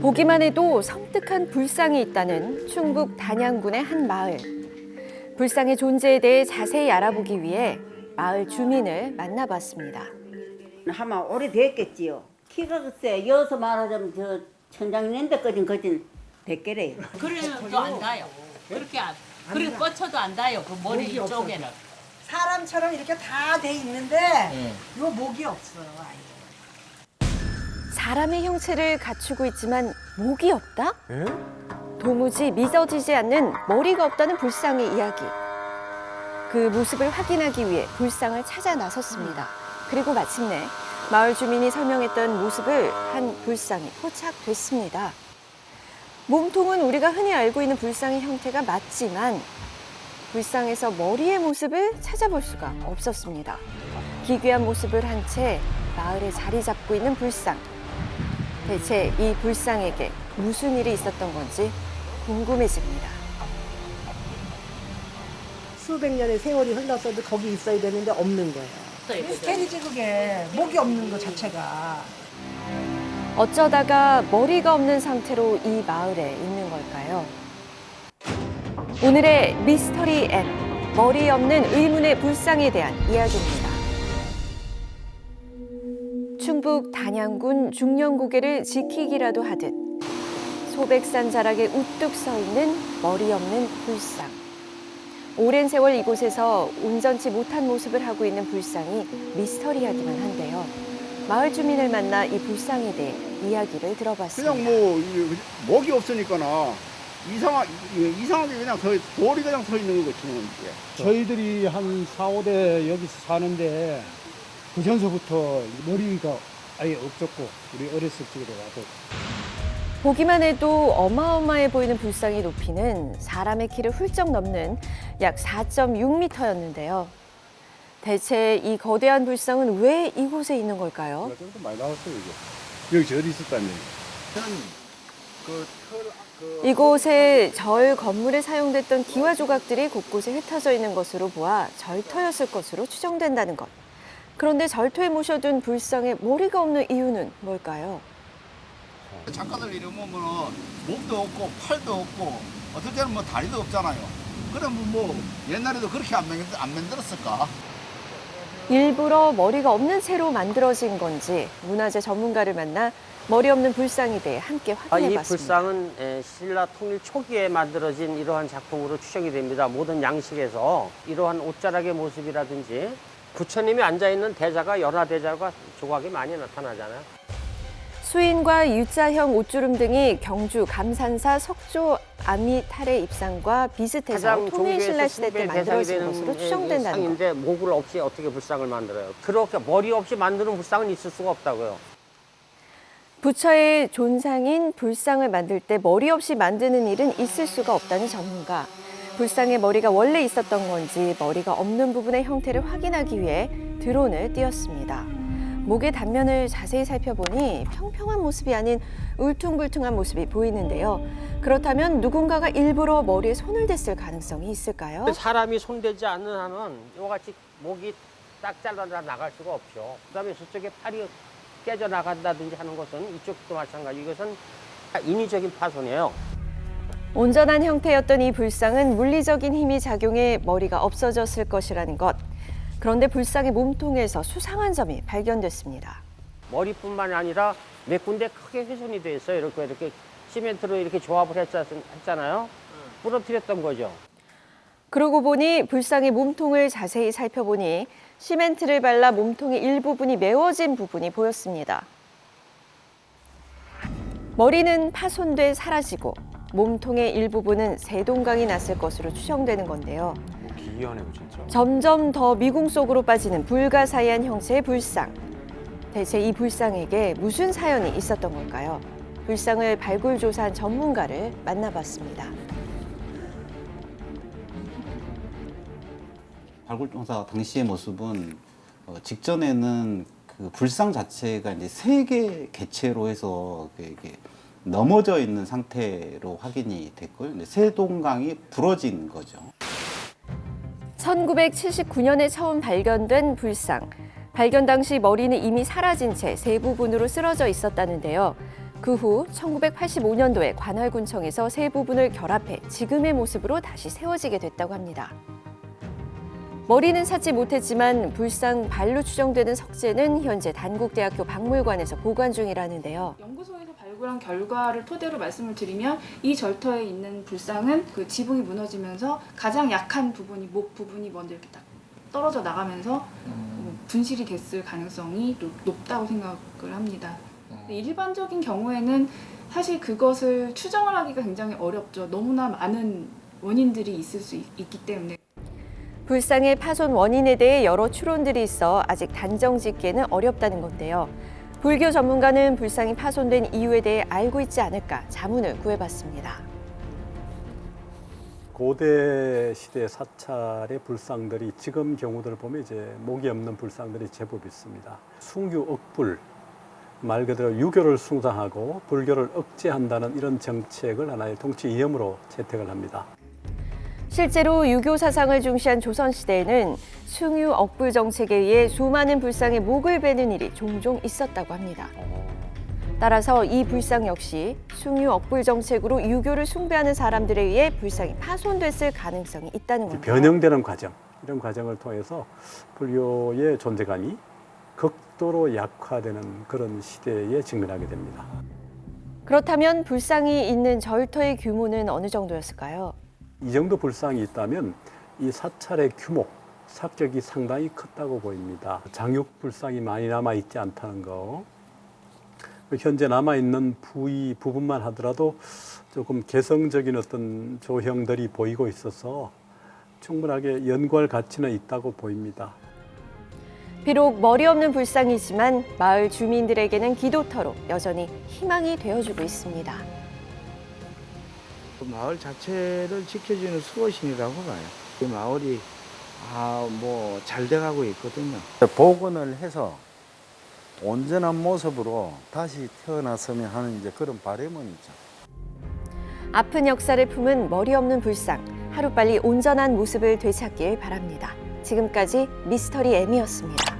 보기만 해도 섬뜩한 불상이 있다는 충북 단양군의 한 마을. 불상의 존재에 대해 자세히 알아보기 위해 마을 주민을 만나봤습니다. 하면 오래됐겠지요. 키가 글쎄 여서 말하자면 저 천장 낸데까진 거진 대개래요. 그래도 안 닿아요. 그렇게 안, 그렇게 뻗쳐도 안 닿아요. 그 머리 쪽에는. 사람처럼 이렇게 다 돼 있는데 요 목이 없어요. 아예. 사람의 형체를 갖추고 있지만 목이 없다? 도무지 믿어지지 않는 머리가 없다는 불상의 이야기. 그 모습을 확인하기 위해 불상을 찾아 나섰습니다. 그리고 마침내 마을 주민이 설명했던 모습을 한 불상이 포착됐습니다. 몸통은 우리가 흔히 알고 있는 불상의 형태가 맞지만 불상에서 머리의 모습을 찾아볼 수가 없었습니다. 기괴한 모습을 한 채 마을에 자리 잡고 있는 불상. 대체 이 불상에게 무슨 일이 있었던 건지 궁금해집니다. 수백 년의 세월이 흘렀어도 거기 있어야 되는데 없는 거예요. 스케일이지 그게 목이 없는 거 자체가. 어쩌다가 머리가 없는 상태로 이 마을에 있는 걸까요? 오늘의 미스터리 앱 머리 없는 의문의 불상에 대한 이야기입니다. 충북 단양군 중령고개를 지키기라도 하듯 소백산 자락에 우뚝 서 있는 머리 없는 불상. 오랜 세월 이곳에서 온전치 못한 모습을 하고 있는 불상이 미스터리하기만 한데요. 마을 주민을 만나 이 불상에 대해 이야기를 들어봤습니다. 그냥 뭐 이- 목이 없으니까나 이상하 이- 이상하게 그냥 서 돌이 그냥 서 있는 거 같은 건데. 저희들이 한 4, 5대 여기서 사는데 그 전서부터 머리가 아예 없었고 우리 어렸을 적에도 와도 보기만 해도 어마어마해 보이는 불상의 높이는 사람의 키를 훌쩍 넘는 약 4.6m였는데요. 대체 이 거대한 불상은 왜 이곳에 있는 걸까요? 좀 많이 나왔어요 이게. 여기 절이 있었다면. 저는 그 털, 그 이곳에 절 건물에 사용됐던 기와 조각들이 곳곳에 흩어져 있는 것으로 보아 절터였을 것으로 추정된다는 것. 그런데 절터에 모셔둔 불상에 머리가 없는 이유는 뭘까요? 작가들 이름 보면은 목도 없고 팔도 없고 어떨 때는 뭐 다리도 없잖아요. 그러면 뭐 옛날에도 그렇게 안, 만들, 안 만들었을까? 일부러 머리가 없는 채로 만들어진 건지 문화재 전문가를 만나 머리 없는 불상에 대해 함께 아, 확인해 이 봤습니다. 불상은 에, 신라 통일 초기에 만들어진 이러한 작품으로 추정이 됩니다. 모든 양식에서 이러한 옷자락의 모습이라든지 부처님이 앉아있는 대자가 열화 대자가 조각이 많이 나타나잖아요. 수인과 U자형 옷주름 등이 경주 감산사 석조 아미탈의 입상과 비슷해서 통일신라 시대 때 만들어진 것으로 이 추정된다는 것. 상인데 목을 없이 어떻게 불상을 만들어요? 그렇게 머리 없이 만드는 불상은 있을 수가 없다고요. 부처의 존상인 불상을 만들 때 머리 없이 만드는 일은 있을 수가 없다는 전문가. 불상에 머리가 원래 있었던 건지 머리가 없는 부분의 형태를 확인하기 위해 드론을 띄웠습니다. 목의 단면을 자세히 살펴보니 평평한 모습이 아닌 울퉁불퉁한 모습이 보이는데요. 그렇다면 누군가가 일부러 머리에 손을 댔을 가능성이 있을까요? 사람이 손대지 않는 한은 이와 같이 목이 딱 잘라 나갈 수가 없죠. 그다음에 저쪽에 팔이 깨져 나간다든지 하는 것은 이쪽도 마찬가지. 이것은 인위적인 파손이에요. 온전한 형태였던 이 불상은 물리적인 힘이 작용해 머리가 없어졌을 것이라는 것. 그런데 불상의 몸통에서 수상한 점이 발견됐습니다. 머리뿐만이 아니라 몇 군데 크게 훼손이 돼 있어요. 이렇게 이렇게 시멘트로 이렇게 조합을 했잖아요. 부러뜨렸던 거죠. 그러고 보니 불상의 몸통을 자세히 살펴보니 시멘트를 발라 몸통의 일부분이 메워진 부분이 보였습니다. 머리는 파손돼 사라지고 몸통의 일부분은 세동강이 났을 것으로 추정되는 건데요. 기이하네요, 진짜. 점점 더 미궁 속으로 빠지는 불가사의한 형체의 불상. 대체 이 불상에게 무슨 사연이 있었던 걸까요? 불상을 발굴 조사한 전문가를 만나봤습니다. 발굴조사 당시의 모습은 어, 직전에는 그 불상 자체가 이제 세 개 개체로 해서 그 이게 넘어져 있는 상태로 확인이 됐고요. 세동강이 부러진 거죠. 1979년에 처음 발견된 불상. 발견 당시 머리는 이미 사라진 채 세 부분으로 쓰러져 있었다는데요. 그 후 1985년도에 관할군청에서 세 부분을 결합해 지금의 모습으로 다시 세워지게 됐다고 합니다. 머리는 찾지 못했지만 불상 발로 추정되는 석재는 현재 단국대학교 박물관에서 보관 중이라는데요. 연구소에 서 발굴한 결과를 토대로 말씀을 드리면 이 절터에 있는 불상은 그 지붕이 무너지면서 가장 약한 부분이 목 부분이 먼저 이렇게 딱 떨어져 나가면서 어, 분실이 됐을 가능성이 높- 높다고 생각을 합니다. 근데 일반적인 경우에는 사실 그것을 추정을 하기가 굉장히 어렵죠. 너무나 많은 원인들이 있을 수 있, 있기 때문에. 불상의 파손 원인에 대해 여러 추론들이 있어 아직 단정 짓기에는 어렵다는 건데요. 불교 전문가는 불상이 파손된 이유에 대해 알고 있지 않을까 자문을 구해봤습니다. 고대 시대 사찰의 불상들이 지금 경우들 보면 이제 목이 없는 불상들이 제법 있습니다. 숭유 억불 말 그대로 유교를 숭상하고 불교를 억제한다는 이런 정책을 하나의 통치 이념으로 채택을 합니다. 실제로 유교 사상을 중시한 조선 시대에는 숭유 억불 정책에 의해 수많은 불상의 목을 베는 일이 종종 있었다고 합니다. 따라서 이 불상 역시 숭유 억불 정책으로 유교를 숭배하는 사람들에 의해 불상이 파손됐을 가능성이 있다는 겁니다. 변형되는 과정 이런 과정을 통해서 불교의 존재감이 극도로 약화되는 그런 시대에 직면하게 됩니다. 그렇다면 불상이 있는 절터의 규모는 어느 정도였을까요? 이 정도 불상이 있다면 이 사찰의 규모, 사격이 상당히 컸다고 보입니다. 장육 불상이 많이 남아 있지 않다는 거. 현재 남아 있는 부위 부분만 하더라도 조금 개성적인 어떤 조형들이 보이고 있어서 충분하게 연구할 가치는 있다고 보입니다. 비록 머리 없는 불상이지만 마을 주민들에게는 기도터로 여전히 희망이 되어주고 있습니다. 그 마을 자체를 지켜주는 수호신이라고 봐요. 이 마을이 아 뭐 잘 돼가고 있거든요. 복원을 해서 온전한 모습으로 다시 태어났으면 하는 이제 그런 바람은 있죠. 아픈 역사를 품은 머리 없는 불상 하루빨리 온전한 모습을 되찾길 바랍니다. 지금까지 미스터리 M이었습니다.